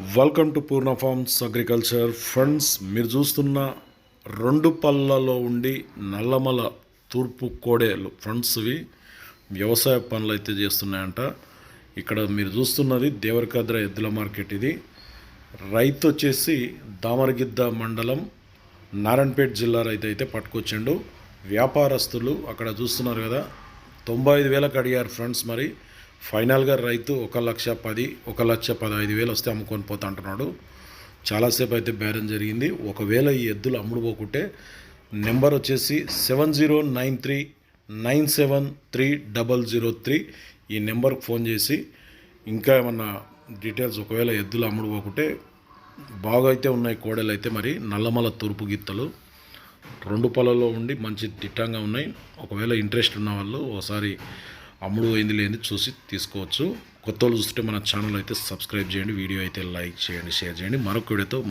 Welcome to Purna farms agriculture friends మీరు చూస్తున్న రెండు పళ్ళలో ఉండి నల్లమల తూర్పు కోడేలు. ఫ్రెండ్స్వి వ్యవసాయ పనులు అయితే చేస్తున్నాయంట. ఇక్కడ మీరు చూస్తున్నది దేవరకద్ర ఎద్దుల మార్కెట్ ఇది. రైతు వచ్చేసి దామరగిద్ద మండలం నారాయణపేట జిల్లా రైతు అయితే పట్టుకొచ్చిండు. వ్యాపారస్తులు అక్కడ చూస్తున్నారు కదా. తొంభై ఐదు వేలకు అడిగారు ఫ్రెండ్స్ మరి. ఫైనల్గా రైతు ఒక లక్ష పది ఒక లక్ష పదహైదు వేలు వస్తే అమ్ముకొని పోతా అంటున్నాడు. చాలాసేపు అయితే బేరం జరిగింది. ఒకవేళ ఈ ఎద్దులు అమ్ముడుపోకుంటే నెంబర్ వచ్చేసి seven zero nine three nine seven three double zero three. ఈ నెంబర్కి ఫోన్ చేసి ఇంకా ఏమన్నా డీటెయిల్స్ ఒకవేళ ఎద్దులు అమ్ముడుపోకుంటే బాగా అయితే ఉన్నాయి కోడలు అయితే మరి నల్లమల తూర్పు గిత్తలు. రెండు పొలాల్లో ఉండి మంచి దిట్టంగా ఉన్నాయి. ఒకవేళ ఇంట్రెస్ట్ ఉన్న వాళ్ళు ఒకసారి అమ్ముడు పోయింది లేని చూసి తీసుకోవచ్చు. కొత్త వాళ్ళు చూస్తుంటే మన ఛానల్ అయితే సబ్స్క్రైబ్ చేయండి వీడియో అయితే లైక్ చేయండి షేర్ చేయండి. మరొక వీడియోతో